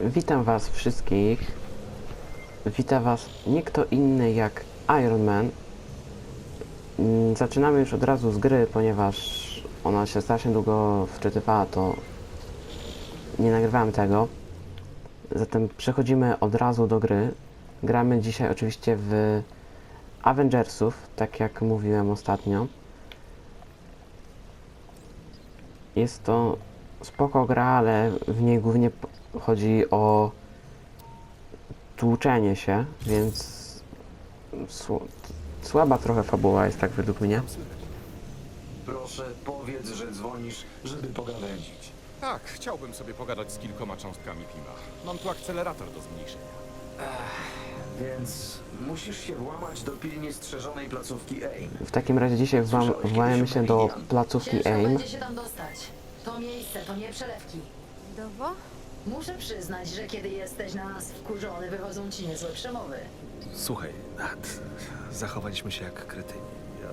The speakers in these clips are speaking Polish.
Witam Was wszystkich. Witam Was nie kto inny jak Iron Man. Mm, Zaczynamy już od razu z gry, ponieważ ona się strasznie długo wczytywała, to nie nagrywałem tego. Zatem przechodzimy od razu do gry. Gramy dzisiaj oczywiście w Avengersów, tak jak mówiłem ostatnio. Jest to spoko gra, ale w niej głównie chodzi o tłuczenie się, więc sł- słaba trochę fabuła jest tak według mnie. Proszę powiedz, że dzwonisz, żeby pogawędzić. Tak, chciałbym sobie pogadać z kilkoma cząstkami Pima. Mam tu akcelerator do zmniejszenia. Więc musisz się włamać do pilnie strzeżonej placówki AIM. W takim razie dzisiaj wła- włamujemy się do placówki Ciężko AIM. będzie się tam dostać. To miejsce to nie przelewki. Dowo? Muszę przyznać, że kiedy jesteś na nas wkurzony, wychodzą ci niezłe przemowy. Słuchaj, Nat, zachowaliśmy się jak kretyni. Ja...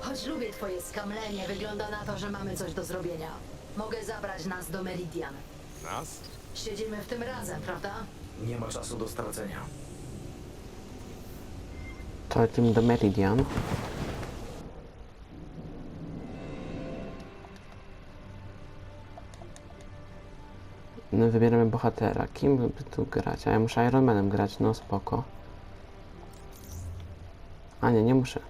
Choć lubię twoje skamlenie, wygląda na to, że mamy coś do zrobienia. Mogę zabrać nas do Meridian. Nas? Siedzimy w tym razem, prawda? Nie ma czasu do stracenia. To lecimy do Meridian. Wybieramy bohatera. Kim by tu grać? A ja muszę Iron Manem grać, no spoko. A nie, nie muszę.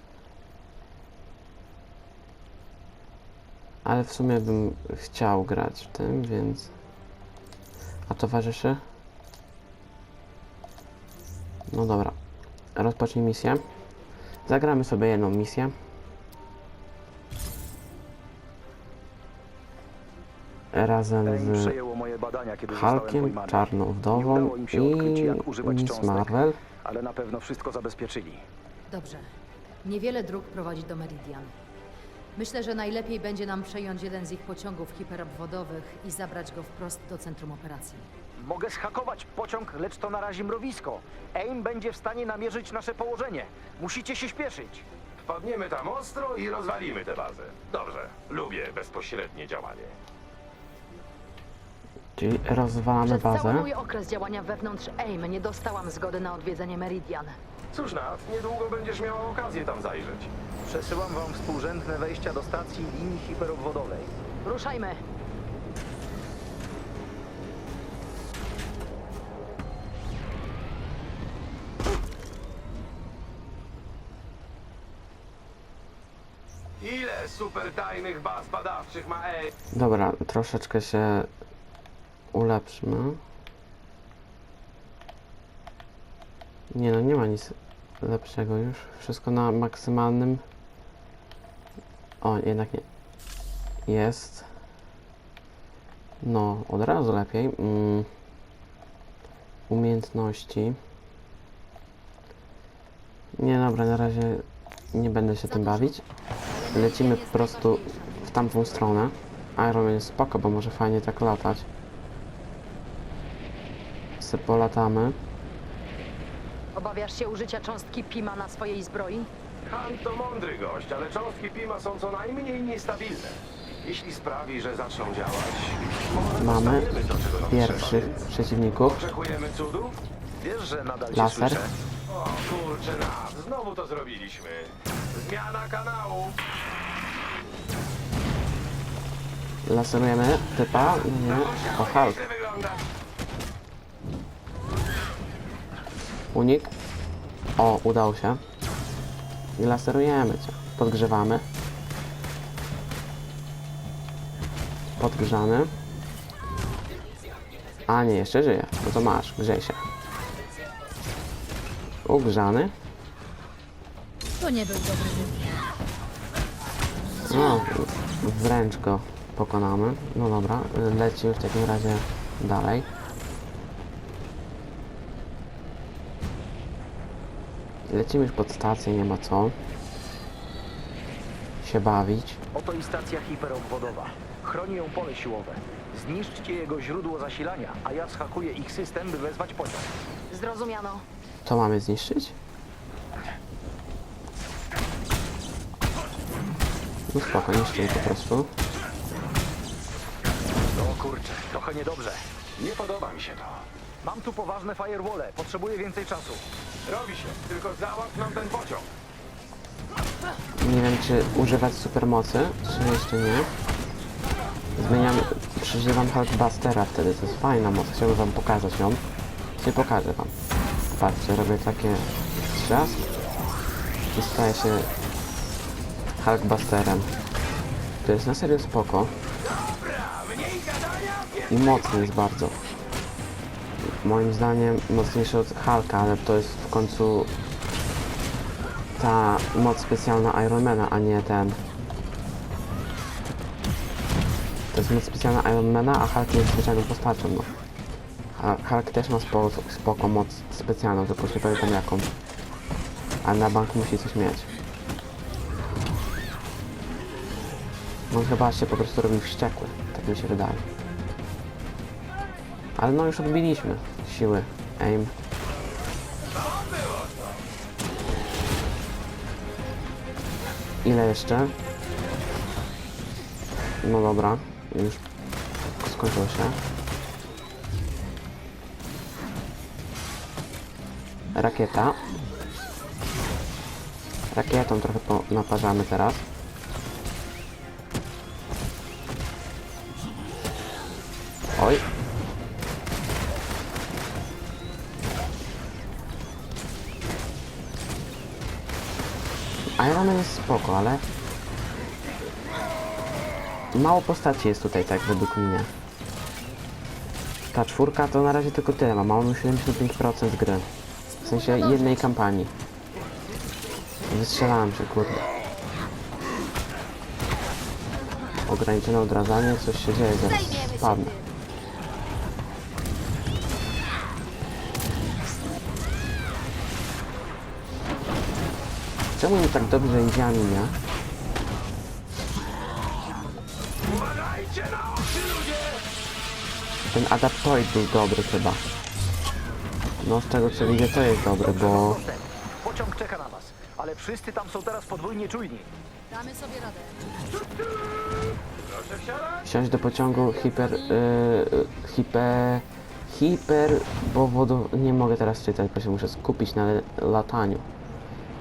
Ale w sumie bym chciał grać w tym, więc... A towarzyszy? No dobra. Rozpocznij misję. Zagramy sobie jedną misję. Razem z Hulkiem. Czarną Nie Wdową udało im się i odkryć, jak używać Miss. Marvel. Ale na pewno wszystko zabezpieczyli. Dobrze. Niewiele dróg prowadzi do Meridian. Myślę, że najlepiej będzie nam przejąć jeden z ich pociągów hiperobwodowych i zabrać go wprost do centrum operacji. Mogę schakować pociąg, lecz to narazi mrowisko. AIM będzie w stanie namierzyć nasze położenie. Musicie się śpieszyć. Wpadniemy tam ostro i rozwalimy tę bazę. Dobrze, lubię bezpośrednie działanie. Czyli rozwalamy Przez cały bazę. mój okres działania wewnątrz AIM nie dostałam zgody na odwiedzenie Meridian. Cóż, Nat, niedługo będziesz miała okazję tam zajrzeć. Przesyłam wam współrzędne wejścia do stacji linii hiperobwodowej. Ruszajmy. Ile super tajnych baz badawczych ma E? Dobra, troszeczkę się ulepszmy. Nie no, nie ma nic lepszego już. Wszystko na maksymalnym. O, jednak nie. Jest. No, od razu lepiej. Mm. Umiejętności. Nie, dobra, na razie nie będę się tym bawić. Lecimy po prostu w tamtą stronę. Iron jest spoko, bo może fajnie tak latać. Se polatamy. Obawiasz się użycia cząstki Pima na swojej zbroi? Han to mądry gość, ale cząstki Pima są co najmniej niestabilne. Jeśli sprawi, że zaczną działać, może Mamy dostaniemy to, czego nam pierwszych trzeba. przeciwników. Oczekujemy cudu? Wiesz, że nadal cię Laser. słyszę? O kurczę, Nat, znowu to zrobiliśmy. Zmiana kanału. Laserujemy typa. Nie. O, Hulk. Wyglądasz. Unik. O, udało się. I laserujemy cię. Podgrzewamy. Podgrzany. A nie, jeszcze żyje. No to masz, grzej się. Ugrzany. To nie był dobry wybór. No, wręcz go pokonamy. No dobra, lecimy w takim razie dalej. Lecimy już pod stację, nie ma co się bawić. Oto i stacja hiperobwodowa. Chroni ją pole siłowe. Zniszczcie jego źródło zasilania, a ja zhakuję ich system, by wezwać pociąg. Zrozumiano. To mamy zniszczyć? No spoko, niszczymy po prostu. O kurczę, trochę niedobrze. Nie podoba mi się to. Mam tu poważne firewalle. Potrzebuję więcej czasu. Robi się, tylko załatw nam ten pociąg. Nie wiem, czy używać supermocy, czy jeszcze nie. Zmieniam, przeżywam Hulkbustera wtedy, to jest fajna moc, chciałbym wam pokazać ją. Nie pokażę wam. Patrzcie, robię takie trzask i staję się Hulkbusterem. To jest na serio spoko. I mocny jest bardzo. Moim zdaniem mocniejszy od Hulka, ale to jest w końcu ta moc specjalna Ironmana, a nie ten. To jest moc specjalna Ironmana, a Hulk jest zwyczajną postacią, no. Hu- Hulk też ma spoko, spoko moc specjalną, tylko nie pamiętam jaką. Ale na bank musi coś mieć. On chyba się po prostu robił wściekły, tak mi się wydaje. Ale no już odbiliśmy siły. Aim. Ile jeszcze? No dobra, już skończyło się. Rakieta. Rakietą trochę naparzamy teraz. Iron jest spoko, ale mało postaci jest tutaj, tak według mnie. Ta czwórka to na razie tylko tyle ma, mamy 75% gry. W sensie jednej kampanii. Wystrzelałem się, kurde. Ograniczone odradzanie, coś się dzieje, zaraz spadnę. Czemu mi tak dobrze idzie animia? Ten adaptoid był dobry chyba. No z tego co widzę to jest dobry, bo. Pociąg czeka na was, ale wszyscy tam są teraz podwójnie czujni. Damy sobie radę. wsiąść do pociągu hiper... Yy, hiper... Hiper... bo wodo... nie mogę teraz czytać, bo się muszę skupić na lataniu.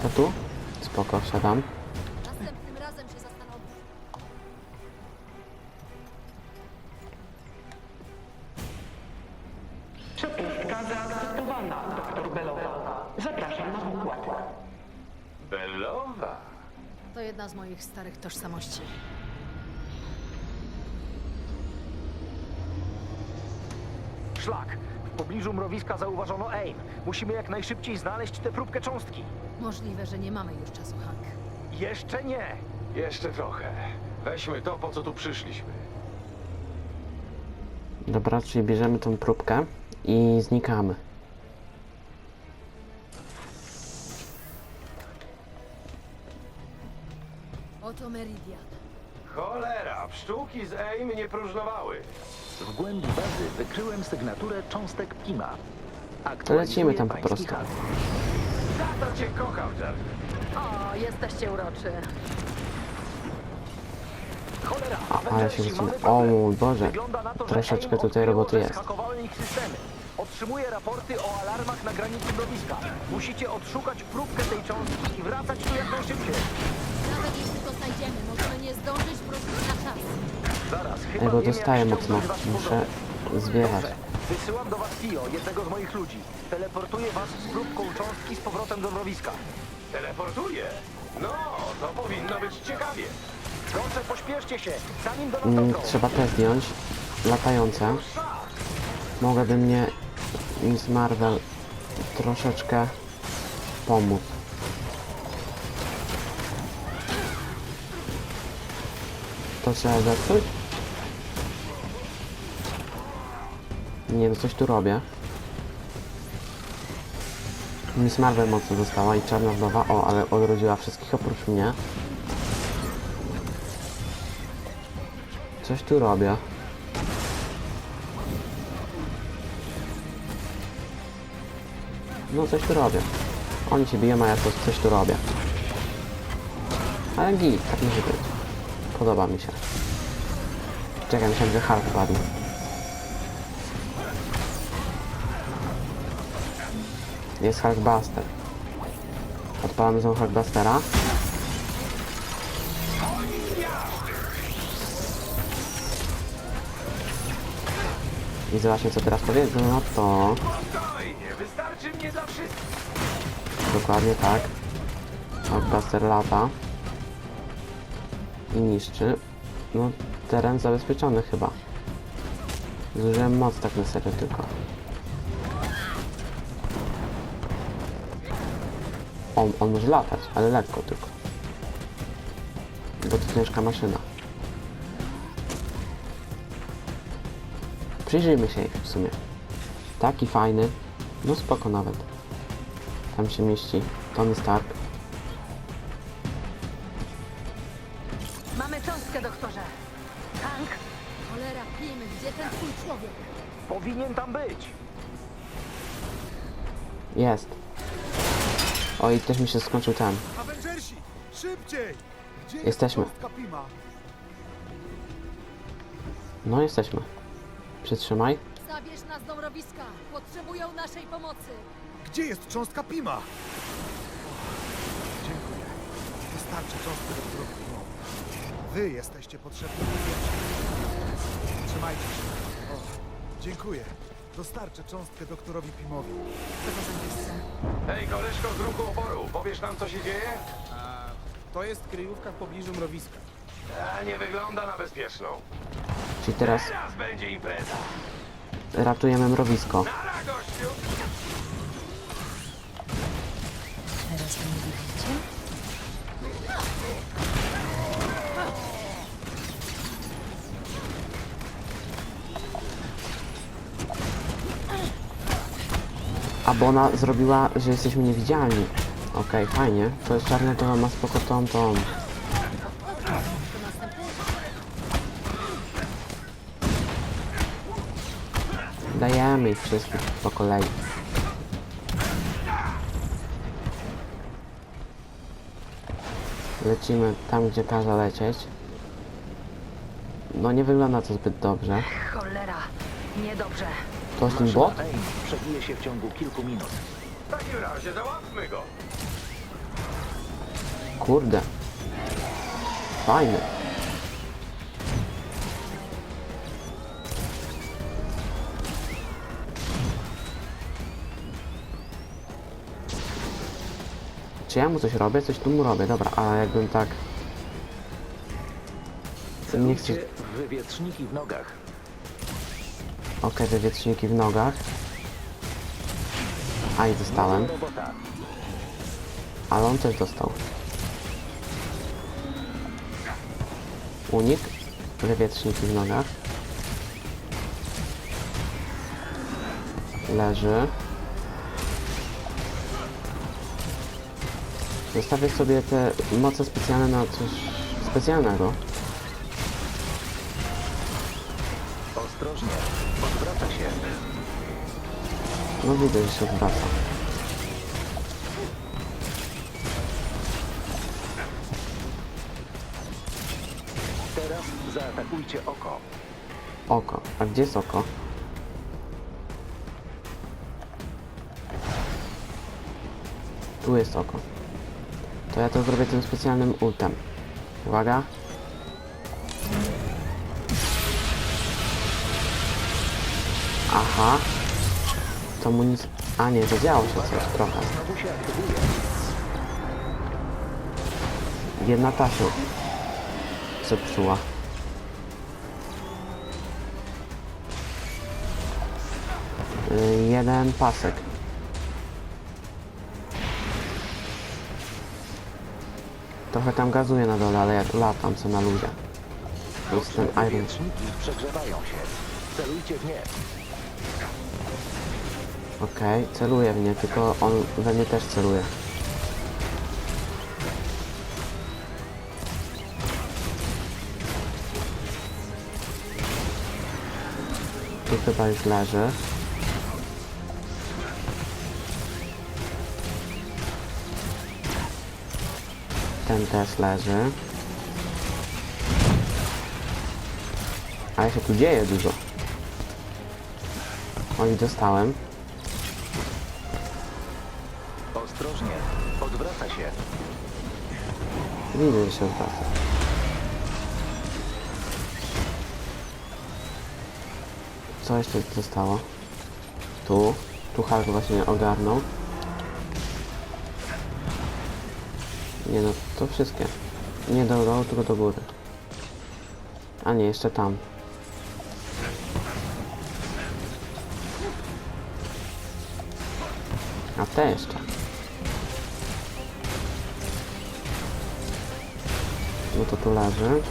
To tu? Spoko, wsiadam. Następnym razem się zastanowię. Przepustka zaakceptowana, doktor Belowa. Zapraszam na pokład. Belowa. To jedna z moich starych tożsamości. Szlak. W pobliżu mrowiska zauważono AIM. Musimy jak najszybciej znaleźć tę próbkę cząstki. Możliwe, że nie mamy już czasu, Hank. Jeszcze nie. Jeszcze trochę. Weźmy to, po co tu przyszliśmy. Dobra, czyli bierzemy tą próbkę i znikamy. Oto Meridian. Cholera, pszczółki z AIM nie próżnowały. W głębi bazy wykryłem sygnaturę cząstek PIMA. To lecimy tam po prostu. Za to cię kocham, Jar. O, jesteście uroczy. Cholera, A, ale się wrócimy. mamy O mój Boże, Wygląda na to, że troszeczkę AIM tutaj odkryło, roboty że jest. zhakowało ich systemy. Otrzymuję raporty o alarmach na granicy. Musicie odszukać próbkę tej cząstki i wracać tu jak najszybciej. Jak dostaję mocno. Muszę. Dobrze. Wysyłam do was Tio, jednego z moich ludzi. Teleportuję was z próbką cząstki z powrotem do mrowiska. Teleportuje. No, to powinno być ciekawie. Proszę, pośpieszcie się, zanim do nas Mm, dotrą. trzeba te zdjąć. Latające. Mogłaby mnie Miss Marvel troszeczkę pomóc. To trzeba zepsuć? Nie no, coś tu robię. Miss Marvel mocno została i Czarna Wdowa, o, ale odrodziła wszystkich oprócz mnie. Coś tu robię. No coś tu robię. Oni się biją, a ja to coś tu robię. Ale git, tak może być. Podoba mi się. Czekaj, myślałem, że Hulk padł. Jest Hulkbuster. Odpalamy znowu Hulkbustera. I zobaczmy co teraz powiedzą, no to... Dokładnie tak. Hulkbuster lata. I niszczy. No, teren zabezpieczony chyba. Zużyłem moc tak na serio tylko. On, on może latać, ale lekko tylko. Bo to ciężka maszyna. Przyjrzyjmy się jej w sumie. Taki fajny. No spoko nawet. Tam się mieści Tony Stark. Mamy cząstkę, doktorze. Hank, Cholera, Pim, gdzie ten twój człowiek? Powinien tam być. Jest. Oj, też mi się skończył ten. Avengersi! Szybciej! Gdzie jest Jesteśmy. Pima? No jesteśmy. Przytrzymaj. Zabierz nas do mrowiska. Potrzebują naszej pomocy. Gdzie jest cząstka Pima? Dziękuję. Wystarczy cząstkę doktorowi Pimowi. Wy jesteście potrzebni mi pierwsi. Trzymajcie się. O, dziękuję. Dostarczę cząstkę doktorowi Pimowi. Co to za miejsce? Hej, koleżko z ruchu oporu, powiesz nam co się dzieje? To jest kryjówka w pobliżu mrowiska. A nie wygląda na bezpieczną. Czyli teraz Teraz będzie impreza. ratujemy mrowisko. Nara, gościu! Teraz to nie widzicie? Bo ona zrobiła, że jesteśmy niewidzialni. Okej, fajnie. To jest czarne, to ma spoko tą, tą. Dajemy ich wszystkich po kolei. Lecimy tam, gdzie każe lecieć. No nie wygląda to zbyt dobrze. cholera. Niedobrze. To jest ten bot? AIM przebije się w ciągu kilku minut. W takim razie załatwmy go. Kurde. Fajny. Czy ja mu coś robię? Coś tu mu robię, dobra, a jakbym tak... Nie chcę... Celujcie w wywietrzniki w nogach. Okej, wywietrzniki w nogach. A i dostałem, ale on też dostał. Unik, wywietrzniki w nogach. Leży. Zostawię sobie te moce specjalne na coś specjalnego. Ostrożnie. No widzę, że się odwraca. Teraz zaatakujcie oko. Oko. A gdzie jest oko? Tu jest oko. To ja to zrobię tym specjalnym ultem. Uwaga. Aha. To mu nic... A nie, zadziało się coś trochę. Jedna ta się zepsuła. Y, Jeden pasek. Trochę tam gazuję na dole, ale ja tu latam co na luzie. To jest ten Iron. Przegrzewają się. Celujcie w nie. Okej, celuje w mnie, tylko on we mnie też celuje. Tu chyba już leży. Ten też leży. Ale się tu dzieje dużo. Oj, dostałem. Ostrożnie. Odwraca się. Widzę, że się odwraca. Co jeszcze zostało? Tu. Tu Hulk właśnie ogarnął. Nie no, to wszystkie. Nie do dołu, tylko do góry. A nie, jeszcze tam. A te jeszcze. No to tu leży.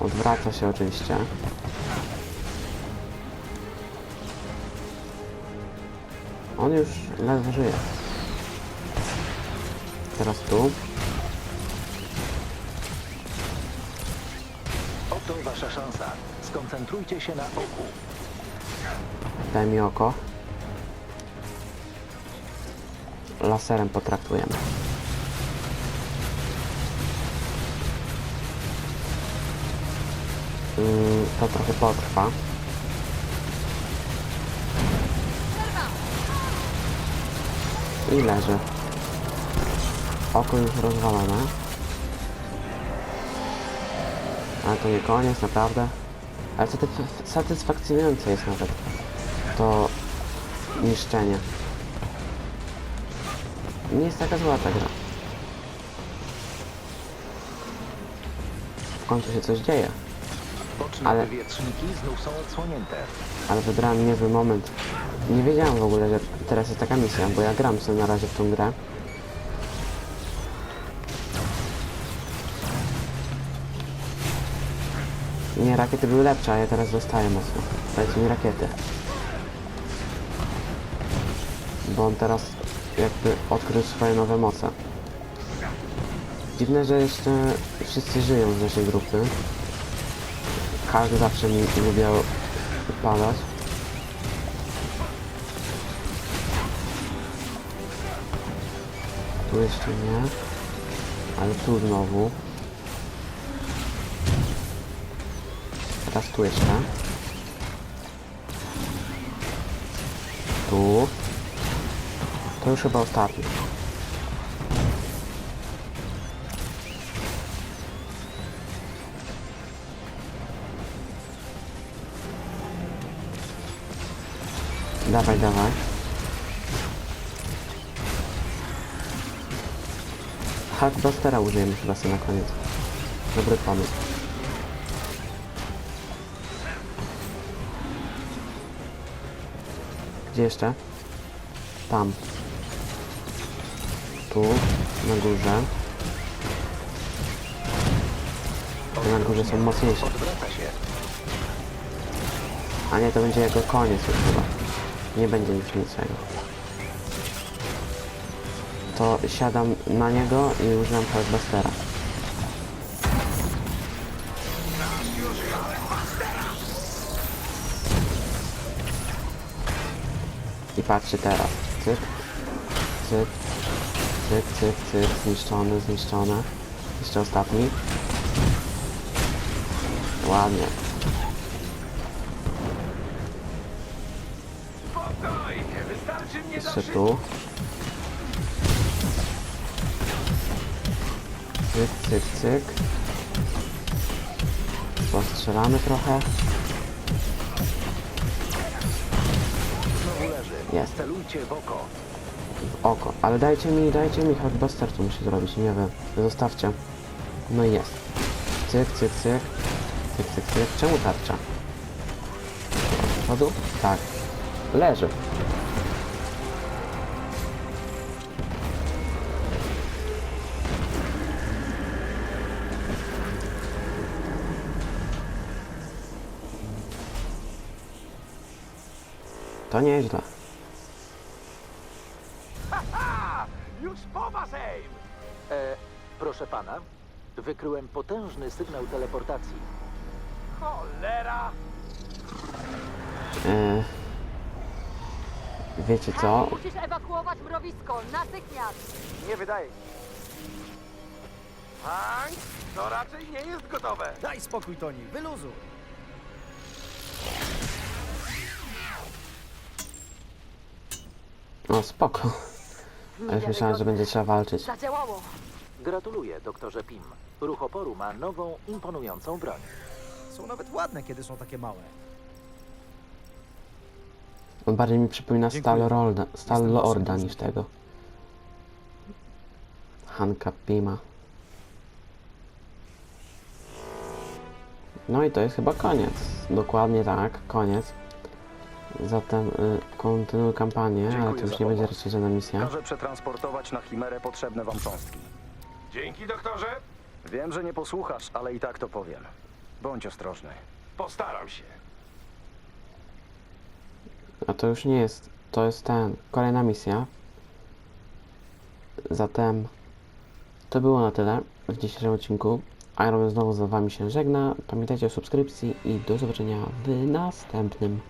Odwraca się oczywiście. On już ledwo żyje. Teraz tu. Oto wasza szansa. Skoncentrujcie się na oku. Daj mi oko. Laserem potraktujemy. Mm, to trochę potrwa. I leży. Oko już rozwalone. Ale to nie koniec, naprawdę. Ale satysf- satysfakcjonujące jest nawet to niszczenie. Nie jest taka zła ta gra. W końcu się coś dzieje, Boczne Ale- wywietrzniki znów są odsłonięte. ale wybrałem niezły moment. Nie wiedziałem w ogóle, że teraz jest taka misja, bo ja gram sobie na razie w tą grę. Nie, rakiety były lepsze, a ja teraz dostaję mocno. Dajcie mi rakiety. Bo on teraz jakby odkrył swoje nowe moce. Dziwne, że jeszcze wszyscy żyją z naszej grupy. Hulk zawsze mi lubiał upadać. Tu jeszcze nie. Ale tu znowu. Teraz tu jeszcze. Tu. To już chyba ostatni. Dawaj, dawaj. Hulkbustera użyjemy chyba sobie na koniec. Dobry pomysł. Gdzie jeszcze? Tam. Tu, na górze. Na górze są mocniejsze. A nie, to będzie jego koniec już chyba. Nie będzie już niczego. To siadam na niego i używam Hulkbustera. I patrzcie teraz. Cyk, cyk, cyk, cyk, cyk, zniszczony, zniszczone. Jeszcze ostatni. Ładnie. Jeszcze tu. Cyk, cyk, cyk. Postrzelamy trochę. Jest. Celujcie w oko. W oko. Ale dajcie mi, dajcie mi Hulkbuster tu musi zrobić, nie wiem. Zostawcie. No i jest. Cyk, cyk, cyk. Cyk, cyk, cyk. Czemu tarcza? Przodu? Tak. Leży. To nieźle. Wykryłem potężny sygnał teleportacji. Cholera! E, wiecie co? Musisz ewakuować mrowisko, natychmiast! Nie wydaje mi się. Hank, to raczej nie jest gotowe. Daj spokój, Toni, wyluzuj. No spoko. A już myślałem, że będzie trzeba walczyć. Zadziałało. Gratuluję, doktorze Pim. Ruch oporu ma nową, imponującą broń. Są nawet ładne, kiedy są takie małe. On bardziej mi przypomina Dziękuję. Stal Lorda, Stal Jestem Lorda niż tego. Hanka Pima. No i to jest chyba koniec. Dokładnie tak, koniec. Zatem y, kontynuuj kampanię, ale Dziękuję to już za nie będzie pomoc. raczej żadna misja. Każę przetransportować na Chimerę potrzebne wam cząstki. Dzięki, doktorze. Wiem, że nie posłuchasz, ale i tak to powiem. Bądź ostrożny. Postaram się. A to już nie jest, to jest ten, kolejna misja. Zatem to było na tyle w dzisiejszym odcinku. Iron znowu z wami się żegna. Pamiętajcie o subskrypcji i do zobaczenia w następnym.